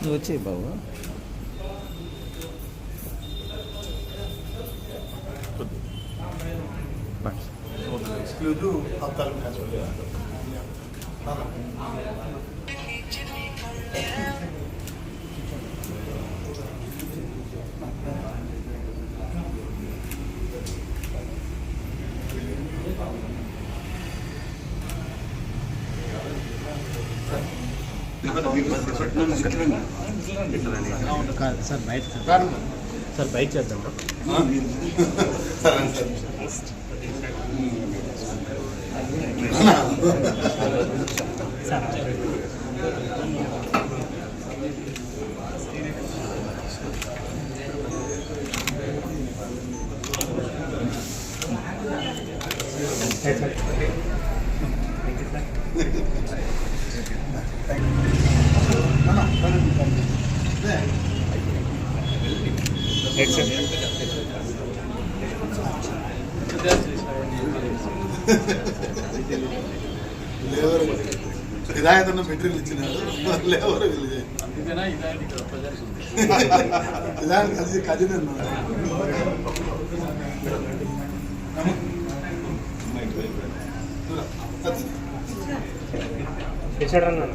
నువ్వు వచ్చే బాబు exclusive సార్ బయట సార్ సార్ బయట చేద్దాం. సరే సార్ లేవరు. హిదాయత్ అన్న మెటీరియల్ ఇచ్చినారు. లేవరు వీళ్ళు కజిన్ అన్నారు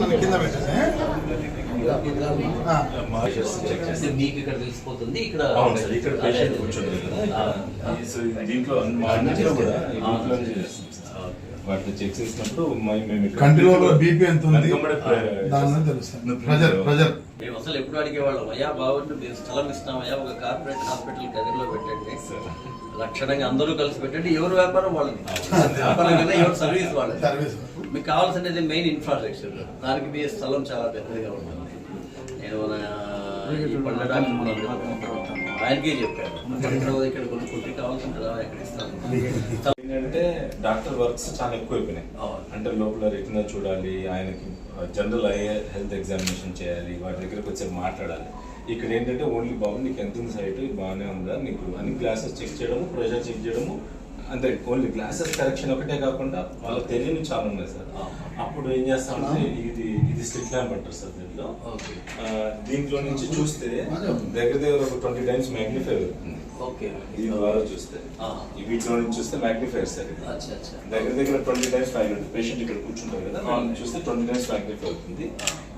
మన కింద పెట్టేసి చెక్ చేస్తే మీకు ఇక్కడ తెలిసిపోతుంది. ఇక్కడ అవును సార్ ఇక్కడ పేషెంట్ కూర్చోండి ఆ, సో దీంట్లో మా అన్నింటిలో కూడా. ఈ దీంట్లోనే చేస్తాం సార్. వాటిని చెక్ చేసినప్పుడు మై- మేము ఇక్కడ- కంటిన్యూలో బీపీ ఎంత ఉంది? దాని తెలుస్తుంది. Pressure pressure. మేము అసలు ఎప్పుడు అడిగేవాళ్ళం అయ్యా బాగుండు మీరు స్థలం ఇస్తాం అయ్యా ఒక కార్పొరేట్ హాస్పిటల్ గదిలో పెట్టండి. లక్షణంగా అందరూ కలిసి పెట్టండి. ఎవరు వ్యాపారం వాళ్ళది? వ్యాపారం కదా ఎవరు సర్వీస్ వాళ్ళది? సర్వీస్. మీకు కావాల్సినది మెయిన్ ఇన్ఫ్రాస్ట్రక్చర్. దానికి మీ స్థలం చాలా పెద్దదిగా ఉంటుంది. నేను. ఆయనకే చెప్పాను ఇక్కడ కొనుక్కుంటే కావాల్సిన ఎక్కడ ఇస్తాను ఏంటంటే డాక్టర్ వర్క్స్ చాలా ఎక్కువ అయిపోయినాయి. అంటే లోపల రెటినా చూడాలి ఆయనకి జనరల్ ఐ హెల్త్ ఎగ్జామినేషన్ చేయాలి వాటి దగ్గరకు వచ్చి మాట్లాడాలి. ఇక్కడ ఏంటంటే ఓన్లీ బాబు నీకు ఎంత ఉంది సైట్ బాగానే ఉందా? నీకు అన్ని గ్లాసెస్ చెక్ చేయడము ప్రెషర్ చెక్ చేయడము అంతే. ఓన్లీ గ్లాసెస్ కరెక్షన్ ఒకటే కాకుండా వాళ్ళకి తెలియని చాలా ఉన్నాయి సార్. అప్పుడు ఏం చేస్తామంటే ఇది ఇది ల్యాంప్ అంటారు సార్ దీంట్లో. దీంట్లో నుంచి చూస్తే దగ్గర దగ్గర ఒక ట్వంటీ టైమ్స్ మ్యాగ్నిఫై అవుతుంది ఓకే. ఈ ద్వారా చూస్తే. వీటిలో నుంచి చూస్తే మ్యాగ్నిఫైర్ సార్ దగ్గర దగ్గర ట్వంటీ టైమ్స్ హండ్రెడ్ పేషెంట్ ఇక్కడ కూర్చుంటారు కదా వాళ్ళని చూస్తే ట్వంటీ టైమ్స్ మ్యాగ్నిఫై అవుతుంది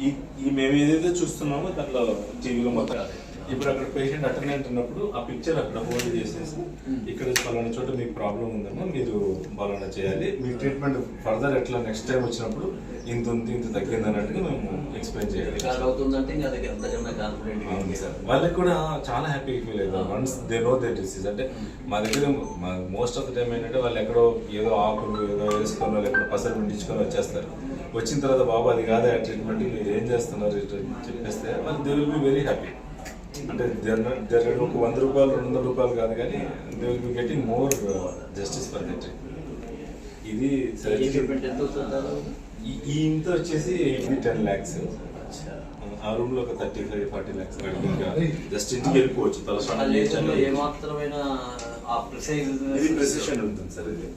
ఈ ఈ మేము ఏదైతే చూస్తున్నామో దాంట్లో టీవీలో మొత్తం ఇప్పుడు అక్కడ పేషెంట్ అటెండెంట్ ఉన్నప్పుడు ఆ పిక్చర్ అక్కడ హోల్డ్ చేసేసి ఇక్కడ పలానా చోట మీకు ప్రాబ్లం ఉందమ్మా మీరు పలానా చేయాలి. మీ ట్రీట్మెంట్ ఫర్దర్ ఎట్లా నెక్స్ట్ టైం వచ్చినప్పుడు ఇంత ఉంది ఇంత తగ్గింది అన్నట్టుగా మేము ఎక్స్ప్లెయిన్ చేయాలి. వాళ్ళకి కూడా చాలా హ్యాపీగా ఫీల్ అవుతారు once they know they disease అంటే మా దగ్గర మోస్ట్ ఆఫ్ ద టైం ఏంటంటే వాళ్ళు ఎక్కడో ఏదో ఆకులు ఏదో వేసుకొని వాళ్ళు ఎక్కడో పసరు పండించుకొని వచ్చేస్తారు. వచ్చిన తర్వాత బాబు అది కాదే ఆ ట్రీట్మెంట్ మీరు ఏం చేస్తున్నారు? చెప్పేస్తే వాళ్ళు they will be very happy అంటే దేర్ ఒక వంద రూపాయలు రెండు వందల రూపాయలు కాదు కానీ they will be getting more justice for the ఇది ఈ- ఇంత వచ్చేసి ఎయిటీ టెన్ ల్యాక్స్ అచ్చా. ఆ రూమ్లో ఒక thirty five forty lakhs just ఇంటికి వెళ్ళిపోవచ్చు తలస్నానం చేయొచ్చు. ఏమాత్రమైన ఆ ప్రిసైజ్ ఇది ప్రెసిషన్ ఉంటుంది సార్ ఇది.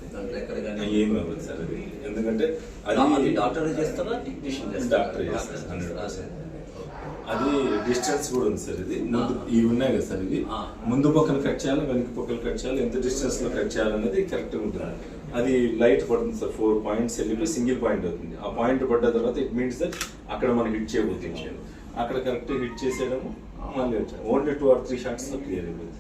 ఏమి అవ్వదు సార్ అది. ఎందుకంటే అది అది డాక్టర్ చేస్తారా టెక్నీషియన్ డాక్టర్ చేస్తారు హండ్రెడ్ పర్సెంట్. అది డిస్టెన్స్ కూడా ఉంది సార్ ఇది. ముందు ఇవి ఉన్నాయి కదా సార్ ఇవి. ముందు పక్కన కట్ చేయాలి వెనక పక్కన కట్ చేయాలి ఎంత డిస్టెన్స్లో కట్ చేయాలనేది కరెక్ట్ ఉంటుంది అది లైట్ పడుతుంది సార్ ఫోర్ పాయింట్స్ వెళ్ళిపోయి సింగిల్ పాయింట్ అవుతుంది. ఆ పాయింట్ పడ్డ తర్వాత ఇట్ మీన్స్ దట్ అక్కడ మనం హిట్ చేయబోతున్నాం. అక్కడ కరెక్ట్ హిట్ చేసేయడము మళ్ళీ వచ్చాము ఓన్లీ టూ ఆర్ త్రీ షార్ట్స్లో క్లియర్ అయిపోతుంది.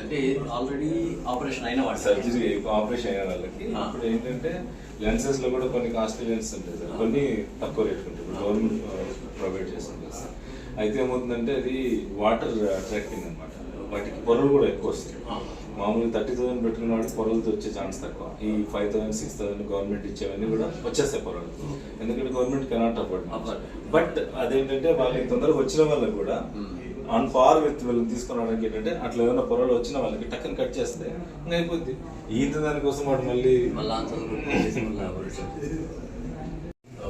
అంటే ఆల్రెడీ ఆపరేషన్ అయిన వాడు. సర్జరీ ఆపరేషన్ అయిన వాళ్ళకి. ఇప్పుడు ఏంటంటే లెన్సెస్లో కూడా కొన్ని కాస్ట్లీ లెన్స్ ఉంటాయి సార్. కొన్ని తక్కువ రేట్ ఉంటాయి. గవర్నమెంట్ ప్రొవైడ్ చేస్తుంది సార్ అయితే ఏమవుతుందంటే అది వాటర్ అట్రాక్టింగ్ అనమాట వాటికి పొరలు కూడా ఎక్కువ వస్తాయి. మామూలుగా థర్టీ థౌసండ్ పెట్టుకున్న వాడికి పొరలతో వచ్చే ఛాన్స్ తక్కువ. ఈ five thousand six thousand government ఇచ్చేవన్నీ కూడా వచ్చేస్తాయి పొరలు. ఎందుకంటే గవర్నమెంట్ కెనాట్ అఫోర్డ్. బట్ అదేంటంటే వాళ్ళకి తొందరగా వచ్చిన వాళ్ళకి కూడా ఆన్ పార్ విత్ వీళ్ళని తీసుకురావడానికి ఏంటంటే అట్లా ఏదైనా పొరలు వచ్చిన వాళ్ళకి టక్కన కట్ చేస్తే ఇంకా అయిపోద్ది. ఈత దానికోసం వాడు మళ్ళీ మళ్ళీ ఆన్సర్ మళ్ళీ ఆపరేషన్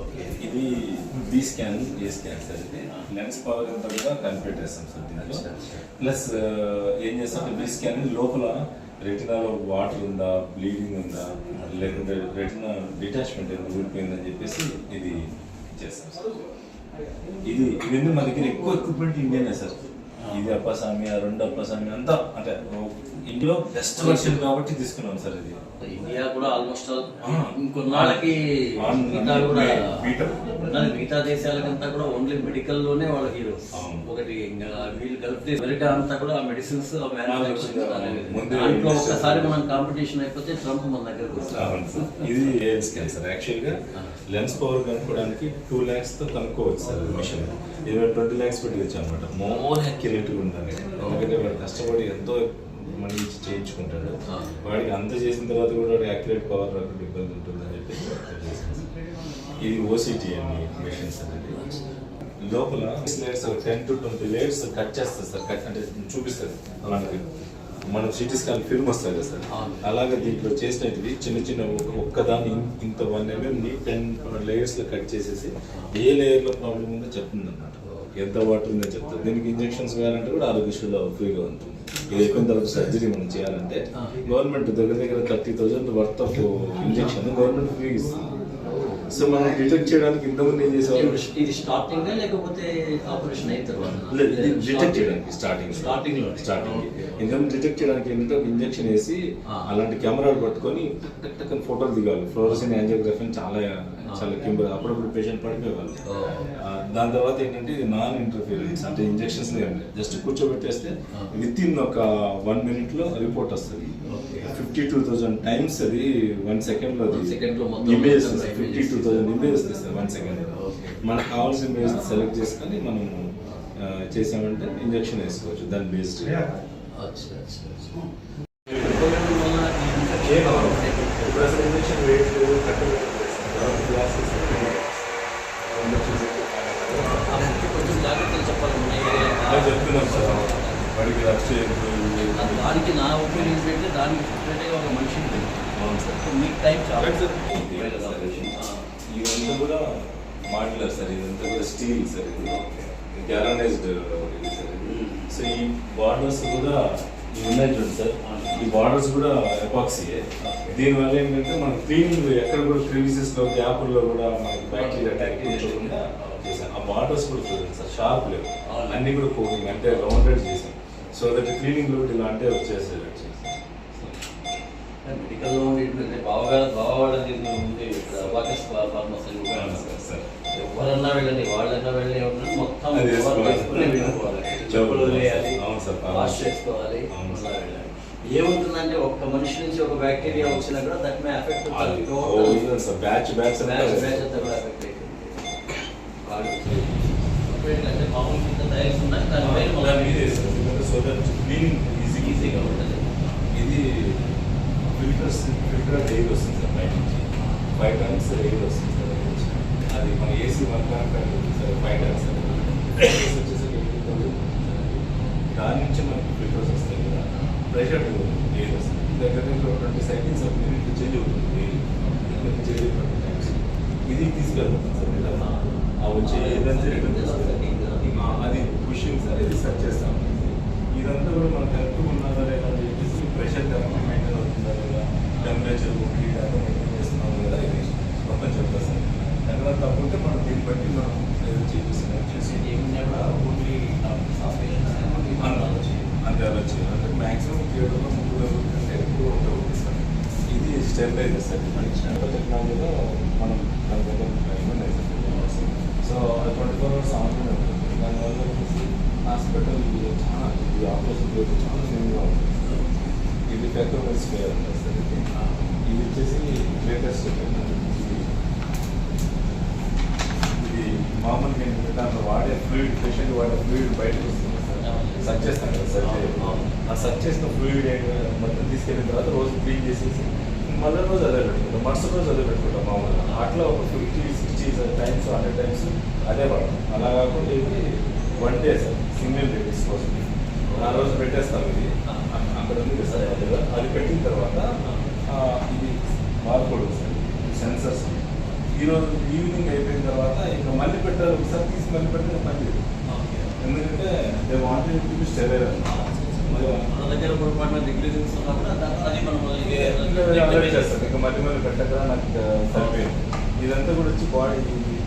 ఓకే ఇది B scan A scan sir ఇది లెన్స్ పవర్ అంతా కూడా కన్ఫ్యూట్ చేస్తాం సార్ దీంట్లో ప్లస్ ఏం చేస్తాం బి స్కాన్ లోపల రెటినాలో వాటర్ ఉందా బ్లీడింగ్ ఉందా లేకుంటే రెటినా డిటాచ్మెంట్ ఊడిపోయిందని చెప్పేసి ఇది చేస్తాం. సార్ ఇది ఇవన్నీ మన దగ్గర ఎక్కువ ఎక్విప్మెంట్ ఇండియనే సార్. ఇది అప్పసామి ఆ రెండు అప్పసామి అంతా అంటే ఇండియాలో బెస్ట్ వర్షన్ కాబట్టి తీసుకున్నాం సార్ ఇది. ఇండియా కూడా ఆల్మోస్ట్. ఇంకొన్నాళ్ళకి. మిగతా కూడా మిగతా దేశాలకంతా కూడా ఓన్లీ మెడికల్లోనే వాళ్ళకి. ఒకటి వీళ్ళు కలిపితే అమెరికా అంతా కూడా మెడిసిన్స్ దాంట్లో ఒక్కసారి మనం కాంపిటీషన్ అయిపోతే ట్రంప్ మన దగ్గరకు. ఇది ఏఎల్ స్కాన్ సార్. యాక్చువల్గా లెన్స్ పవర్ కనుక్కోవడానికి టూ ల్యాక్స్తో కనుక్కోవచ్చు సార్ మిషన్. ఇది ట్వంటీ ల్యాక్స్ పెట్టి తెచ్చాం అనమాట మోర్ యాక్యురేట్గా ఉండాలి ఎందుకంటే వాడు కష్టపడి ఎంతో మనీ ఇచ్చి చేయించుకుంటాడు. వాడికి అంత చేసిన తర్వాత కూడా వాడికి యాక్యురేట్ పవర్ రాకుండా ఇబ్బంది ఉంటుందని చెప్పి చేశాను సార్. ఇది ఓసిటీ అని మిషన్స్ అనేది. లోపల layers ten to twenty layers cut చేస్తారు సార్. కట్ అంటే చూపిస్తారు మనకి మనం సిటీ స్కాన్ ఫిల్మ్ వస్తుంది కదా సార్. అలాగే దీంట్లో చేసినవి చిన్న చిన్న ఒక- ఒక్కదాన్ని ఇంత వన్ ఎంఎం ని టెన్ లేయర్స్లో కట్ చేసేసి ఏ లేయర్లో ప్రాబ్లం ఉందో చెప్తుంది అన్నమాట ఎంత వాటర్ ఉందో చెప్తుంది దీనికి ఇంజెక్షన్స్ వేయాలంటే కూడా ఆరోగ్యశ్రీలో ఫ్రీగా ఉంటుంది ఇది అయిపోయిన తర్వాత సర్జరీ మనం చేయాలంటే గవర్నమెంట్ దగ్గర దగ్గర thirty thousand worth of injection government free ఇస్తుంది. సో మనం డిటెక్ట్ చేయడానికి ఇంతకుముందు ఏం చేసేవాళ్ళు? ఇది స్టార్టింగ్ లేకపోతే ఆపరేషన్ అయిన లేదు, ఇది తర్వాత డిటెక్ట్ చేయడానికి స్టార్టింగ్ స్టార్టింగ్లో స్టార్టింగ్ ఎందుకంటే డిటెక్ట్ చేయడానికి ఏంటంటే ఒక ఇంజెక్షన్ వేసి. అలాంటి కెమెరాలు పట్టుకొని టక్ టక్ ఫోటోలు దిగాలి. ఫ్లోరసిన్ యాంజియోగ్రఫీ చాలా చాలా కింద అప్పుడప్పుడు పేషెంట్ పడిపోయేవాళ్ళు. దాని తర్వాత ఏంటంటే ఇది నాన్ ఇంటర్ఫీరెన్స్ అంటే ఇంజెక్షన్స్ జస్ట్ కూర్చోబెట్టేస్తే విత్ ఇన్ ఒక వన్ మినిట్లో రిపోర్ట్ వస్తుంది. ఫిఫ్టీ టూ థౌసండ్ టైమ్స్ అది వన్ సెకండ్లో One second లో మొత్తం image fifty two two thousand images తీస్తారు వన్ సెకండ్ మనకు కావాల్సిన ఇమేజ్ సెలెక్ట్ చేసుకొని మనం చేసామంటే ఇంజక్షన్ వేసుకోవచ్చు దాని బేస్డ్ అచ్చా అచ్చా అచ్చా. ఇప్పుడు అసలు ఇంజెక్షన్ వెయిట్ లేదు అప్పటికి కొంచెం జాగ్రత్తలు చెప్పాలి మన అలా ఏరియాలో. చెప్తున్నాం సార్ వాడికి రఫ్ చేయొద్దు అది దానికి నా ఒపీనియన్ ఏంటంటే దానికి సెపరేట్గా ఒక మనిషి ఉంటుంది. అవును సార్ మీకు టైం చాలా Correct, sir. వేరే ఆపరేషన్. ఆ. ఇదంతా కూడా మాడ్యులర్ సార్ ఇదంతా సార్ ఇది గ్యాలనైజ్డ్ ఇది సార్ ఇది సో ఈ బార్డర్స్ కూడా ఇవి ఉన్నాయి చూడండి సార్ ఈ బార్డర్స్ కూడా ఎపాక్సీయే దీనివల్ల ఏంటంటే మనం క్లీనింగ్ ఎక్కడ కూడా క్రీవిసెస్లో గ్యాపుల్లో కూడా మనకి బ్యాక్టీరియా అటాక్ చేయకుండా చేసాం ఆ బార్డర్స్ కూడా చూడండి సార్ షార్ప్ లేవు అన్ని కూడా కోటింగ్ అంటే రౌండెడ్ చేసాం సో దట్ క్లీనింగ్లో ఇలా అంటే వచ్చేసేది మెడికల్లో ఉండేటువంటి బావగా బావవాళ్ళది ఉంది ఇక్కడ అబాకస్ ఫార్మసీ సార్. ఎవరన్నా వెళ్ళండి వాళ్ళన్నా వెళ్ళి ఏమన్నా మొత్తం చెప్పులు సార్. వాష్ చేసుకోవాలి. వెళ్ళాలి. ఏమవుతుందంటే ఒక్క మనిషి నుంచి ఒక బ్యాక్టీరియా వచ్చినా కూడా that may effect batch batch batch batch అంతా కూడా ఎఫెక్ట్ అవుతుంది అంటే మామూలు కింద టైల్స్ ఉన్నాయి దాని పైన మళ్ళీ సో దట్ క్లీనింగ్ ఈజీ ఈజీగా ఉంటుంది. ఇది ఫిల్టర్స్ ఫిల్టర్ ఎయిర్ వస్తుంది సార్ బయట నుంచి ఫైవ్ టైమ్స్ ఎయిర్ వస్తుంది సార్. అది మన ఏసీ వన్ ఫైవ్ టైమ్స్ వచ్చేసరికి దాని నుంచి మనకి ఫిల్టర్స్ వస్తాయి కదా. ప్రెషర్ ఎయిర్ వస్తుంది. దగ్గర దగ్గర twenty seconds of minute change అవుతుంది చేంజ్ ట్వంటీ టైమ్స్ ఇది తీసుకెళ్తుంది. సార్ ఇలా ఆ వచ్చే ఏదంటే ఆ, అది పుషింగ్ సార్ ఇది సెట్ చేస్తాం ఇదంతా కూడా మనం కరెక్ట్ ఉన్నదా లేదా అని చెప్పేసి ప్రెషర్ కరెక్ట్ మెయింటైన్ అవుతుందా లేదా? టెంపరేచర్ హీట్ అంతా మెయింటైన్ చేస్తున్నాం లేదా ఇది మొత్తం చెప్తా సార్ ఎక్కడ తప్పుంటే మనం దీన్ని బట్టి మనం అంటే మ్యాక్సిమం ముగ్గురు కంటే ఎక్కువ ఉంటుంది సార్. ఇది సార్ మన టెక్నాలజీలో మనం దాని దగ్గర ఇవ్వండి సో అది ట్వంటీ ఫోర్ అవర్స్ ఆన్ ఉంటుంది. దానివల్ల వచ్చేసి హాస్పిటల్ చాలా ఇది ఆపరేషన్ చేసి చాలా సేమ్గా ఉంటుంది. ఇది పెద్ద ఇది ఇది వచ్చేసి లేటెస్ట్ టెక్నాలజీ మామూలుగా ఏంటంటే దాంట్లో వాడే ఫ్లూయిడ్ పేషెంట్ వాడే ఫ్లూయిడ్ బయటకు వస్తుంది సార్. సర్చ్ చేస్తాం కదా సర్జరీ ఆ సర్చ్ చేసిన ఫ్లూయిడ్ మొత్తం తీసుకెళ్ళిన తర్వాత రోజు క్లీన్ చేసేసి మళ్ళీ రోజు అదే పెట్టుకుంటాం. మరుసటి రోజు అదే పెట్టుకుంటాం మామూలుగా. అట్లా ఒక fifty sixty times hundred times అదే వాడతాం. అలా కాకుండా ఇది one day sir single day disposal ఆ రోజు పెట్టేస్తాం ఇది. అక్కడ ఉంది సార్ అది పెట్టిన తర్వాత ఇది బార్కోడ్ సార్ సెన్సర్స్ ఈరోజు ఈవినింగ్ అయిపోయిన తర్వాత ఇంకా మళ్ళీ పెట్టారు ఒకసారి తీసి మళ్ళీ పెడితే మళ్ళీ ఎందుకంటే they wanted to be sterile మన దగ్గర పొరపాటున నెగ్లిజెన్స్ ఉన్నా కూడా అది మనం చేస్తారు ఇంకా మళ్ళీ మళ్ళీ పెట్టక నాకు సరిపోయింది. ఇదంతా కూడా వచ్చి బాడీ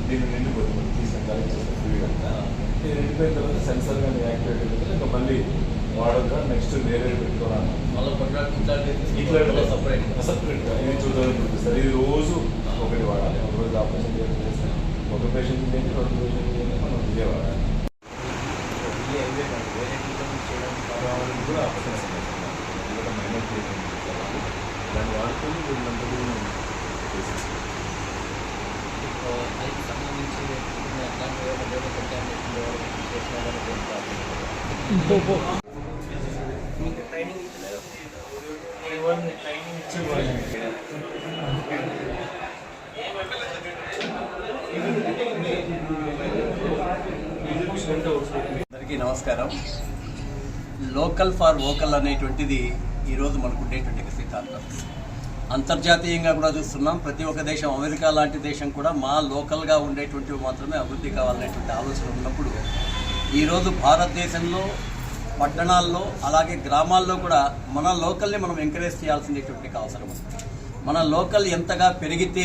దీన్ని నిండిపోతుంది తీసిన కలెక్ట్ అంతా ఇది నిండిపోయిన తర్వాత సెన్సర్ కానీ యాక్టివేట్ అయిపోతే ఇంకా మళ్ళీ వాడక నెక్స్ట్ వేరే పెట్టుకోవాలి? మళ్ళీ ఇట్లా సపరేట్ సపరేట్ ఇది టూ థౌసండ్ రూపీస్ సార్ ఇది రోజు ఒకటి వాడాలి ఒక రోజు ఆపరేషన్ చేస్తే. ఒక పేషెంట్ ఏంటి రెండు పేషెంట్ ఏంటి మనం ఇదే వాడాలి కూడా సార్. ఇది కూడా మైనర్ ట్రీట్మెంట్ చేస్తారు వాళ్ళు. దాన్ని వాడుకొని చేసేసి దానికి సంబంధించి చేసినా మీకు ట్రైనింగ్ ట్రైనింగ్ అందరికీ నమస్కారం. లోకల్ ఫార్ వోకల్ అనేటువంటిది ఈరోజు మనకు ఉండేటువంటి సిద్ధాంతం. అంతర్జాతీయంగా కూడా చూస్తున్నాం. ప్రతి ఒక్క దేశం అమెరికా లాంటి దేశం కూడా మా లోకల్గా ఉండేటువంటివి మాత్రమే అభివృద్ధి కావాలనేటువంటి ఆలోచన ఉన్నప్పుడు ఈరోజు భారతదేశంలో పట్టణాల్లో అలాగే గ్రామాల్లో కూడా మన లోకల్ని మనం ఎంకరేజ్ చేయాల్సినటువంటి అవసరం ఉంది. మన లోకల్ ఎంతగా పెరిగితే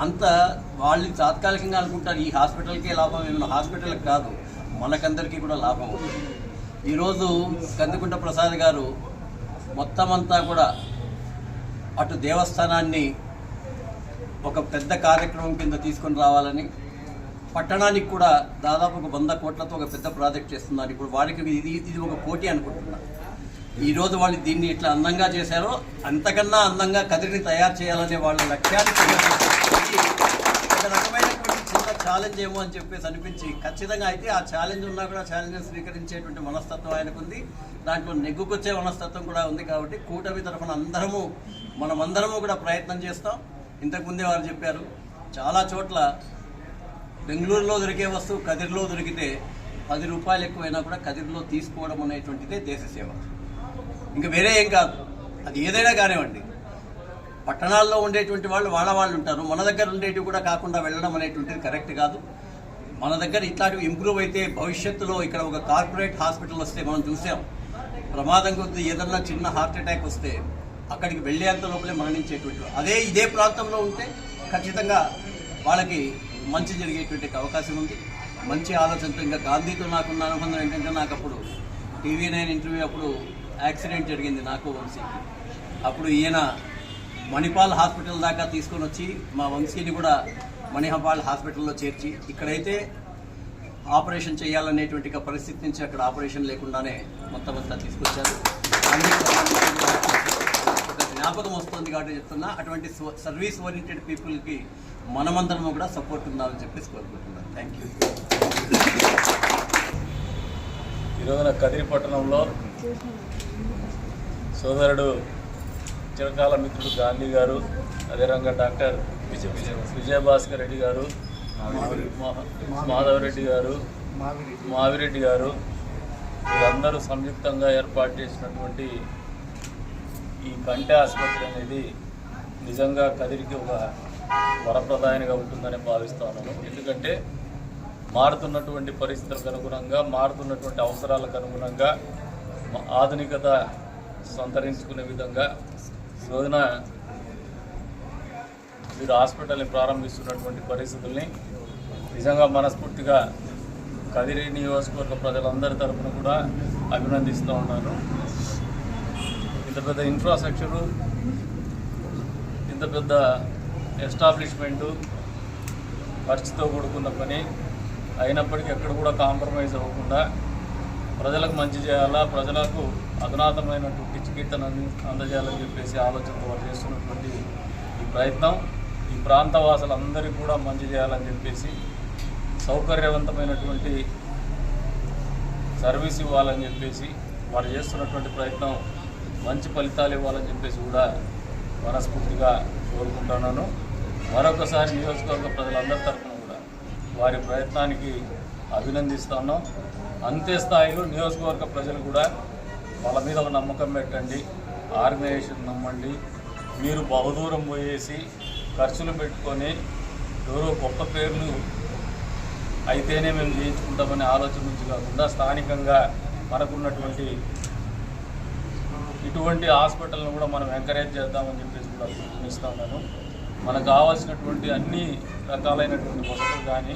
అంత వాళ్ళు తాత్కాలికంగా అనుకుంటారు ఈ హాస్పిటల్కే లాభం ఏమైనా హాస్పిటల్కి కాదు. మనకందరికీ కూడా లాభం. ఈరోజు కందుకుంట ప్రసాద్ గారు మొత్తం అంతా కూడా అటు దేవస్థానాన్ని ఒక పెద్ద కార్యక్రమం కింద తీసుకొని రావాలని పట్టణానికి కూడా దాదాపు ఒక వంద కోట్లతో ఒక పెద్ద ప్రాజెక్ట్ చేస్తున్నారు ఇప్పుడు వాడికి ఇది ఇది ఒక కోటి అనుకుంటున్నారు ఈరోజు వాళ్ళు దీన్ని ఇట్లా అందంగా చేశారో అంతకన్నా అందంగా కదిరిని తయారు చేయాలనే వాళ్ళ లక్ష్యాన్ని ఒక రకమైనటువంటి చిన్న ఛాలెంజ్ ఏమో అని చెప్పేసి అనిపించి ఖచ్చితంగా అయితే ఆ ఛాలెంజ్ ఉన్నా కూడా ఛాలెంజ్ స్వీకరించేటువంటి మనస్తత్వం ఆయనకుంది. దాంట్లో నెగ్గుకొచ్చే మనస్తత్వం కూడా ఉంది కాబట్టి కూటమి తరఫున అందరము మనమందరము కూడా ప్రయత్నం చేస్తాం. ఇంతకుముందే వారు చెప్పారు చాలా చోట్ల బెంగళూరులో దొరికే వస్తువు కదిరిలో దొరికితే పది రూపాయలు ఎక్కువైనా కూడా కదిరిలో తీసుకోవడం అనేటువంటిదే దేశ సేవ. ఇంకా వేరే ఏం కాదు. అది ఏదైనా కానివ్వండి. పట్టణాల్లో ఉండేటువంటి వాళ్ళు వాళ్ళ వాళ్ళు ఉంటారు. మన దగ్గర ఉండేటివి కూడా కాకుండా వెళ్ళడం అనేటువంటిది కరెక్ట్ కాదు. మన దగ్గర ఇట్లాంటివి ఇంప్రూవ్ అయితే భవిష్యత్తులో ఇక్కడ ఒక కార్పొరేట్ హాస్పిటల్ వస్తే మనం చూసాం. ప్రమాదం కొద్దీ ఏదన్నా చిన్న హార్ట్ అటాక్ వస్తే అక్కడికి వెళ్ళేంత లోపలే మరణించేటువంటి అదే ఇదే ప్రాంతంలో ఉంటే ఖచ్చితంగా వాళ్ళకి మంచి జరిగేటువంటి అవకాశం ఉంది. మంచి ఆలోచనతో ఇంకా గాంధీతో నాకున్న అనుబంధం ఏంటంటే నాకు అప్పుడు టీవీ నైన్ ఇంటర్వ్యూ అప్పుడు యాక్సిడెంట్ జరిగింది నాకు వంశీకి. అప్పుడు ఈయన మణిపాల్ హాస్పిటల్ దాకా తీసుకొని వచ్చి మా వంశీని కూడా మణిపాల్ హాస్పిటల్లో చేర్చి ఇక్కడైతే ఆపరేషన్ చేయాలనేటువంటి పరిస్థితి నుంచి అక్కడ ఆపరేషన్ లేకుండానే మొత్తం అంతా తీసుకొచ్చారు. ఒక జ్ఞాపకం వస్తుంది కాబట్టి చెప్తున్నా అటువంటి సర్వీస్ ఓరియంటెడ్ పీపుల్కి మనమందరము కూడా సపోర్ట్ ఉండాలని చెప్పేసి కోరుకుంటున్నాను. థ్యాంక్ యూ ఈ కదిరి పట్టణంలో సోదరుడు చిరకాల మిత్రుడు గాంధీ గారు అదేవిధంగా డాక్టర్ విజయభాస్కర్ రెడ్డి గారు మాధవరెడ్డి గారు మావిరెడ్డి గారు వీరందరూ సంయుక్తంగా ఏర్పాటు చేసినటువంటి ఈ కంటి ఆసుపత్రి అనేది నిజంగా కదిరికి ఒక వరప్రదాయనిగా ఉంటుందని భావిస్తున్నాను ఎందుకంటే మారుతున్నటువంటి పరిస్థితులకు అనుగుణంగా మారుతున్నటువంటి అవసరాలకు అనుగుణంగా ఆధునికత సంతరించుకునే విధంగా రోజున మీరు హాస్పిటల్ని ప్రారంభిస్తున్నటువంటి పరిస్థితుల్ని నిజంగా మనస్ఫూర్తిగా కదిరి నియోజకవర్గ ప్రజలందరి తరఫున కూడా అభినందిస్తూ ఉన్నాను. ఇంత పెద్ద ఇన్ఫ్రాస్ట్రక్చరు ఇంత పెద్ద ఎస్టాబ్లిష్మెంటు ఖర్చుతో కూడుకున్న పని అయినప్పటికీ ఎక్కడ కూడా కాంప్రమైజ్ అవ్వకుండా ప్రజలకు మంచి చేయాలా? ప్రజలకు అధునాతమైనటువంటి చికిత్సను అంది అందజేయాలని చెప్పేసి ఆలోచనతో వారు చేస్తున్నటువంటి ఈ ప్రయత్నం. ఈ ప్రాంత వాసులందరికీ కూడా మంచి చేయాలని చెప్పేసి సౌకర్యవంతమైనటువంటి సర్వీస్ ఇవ్వాలని చెప్పేసి వారు చేస్తున్నటువంటి ప్రయత్నం మంచి ఫలితాలు ఇవ్వాలని చెప్పేసి కూడా మనస్ఫూర్తిగా కోరుకుంటున్నాను. మరొకసారి నియోజకవర్గ ప్రజలందరి తరఫున కూడా వారి ప్రయత్నానికి అభినందిస్తున్నాం. అంతే స్థాయిలో నియోజకవర్గ ప్రజలు కూడా వాళ్ళ మీద ఒక నమ్మకం పెట్టండి ఆర్గనైజేషన్ నమ్మండి. మీరు బహుదూరం పోయేసి ఖర్చులు పెట్టుకొని ఎవరో గొప్ప పేర్లు అయితేనే మేము చేయించుకుంటామనే ఆలోచన నుంచి కాకుండా స్థానికంగా మనకున్నటువంటి ఇటువంటి హాస్పిటల్ను కూడా మనం ఎంకరేజ్ చేద్దామని చెప్పేసి కూడా పిలుపునిస్తా ఉన్నాను మనకు కావాల్సినటువంటి అన్ని రకాలైనటువంటి వసతులు కానీ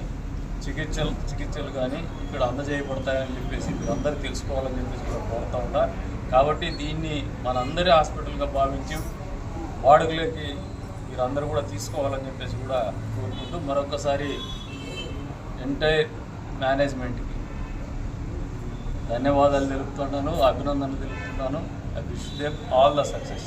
చికిత్సలు చికిత్సలు కానీ ఇక్కడ అందజేయబడతాయని చెప్పేసి మీరు అందరూ తెలుసుకోవాలని చెప్పేసి కూడా కోరుతా ఉంటా కాబట్టి దీన్ని మనందరి హాస్పిటల్గా భావించి వాడుకలోకి మీరందరూ కూడా తీసుకోవాలని చెప్పేసి కూడా కోరుకుంటూ మరొకసారి ఎంటైర్ మేనేజ్మెంట్కి ధన్యవాదాలు తెలుపుతున్నాను అభినందనలు తెలుపుతున్నాను. I wish them all the success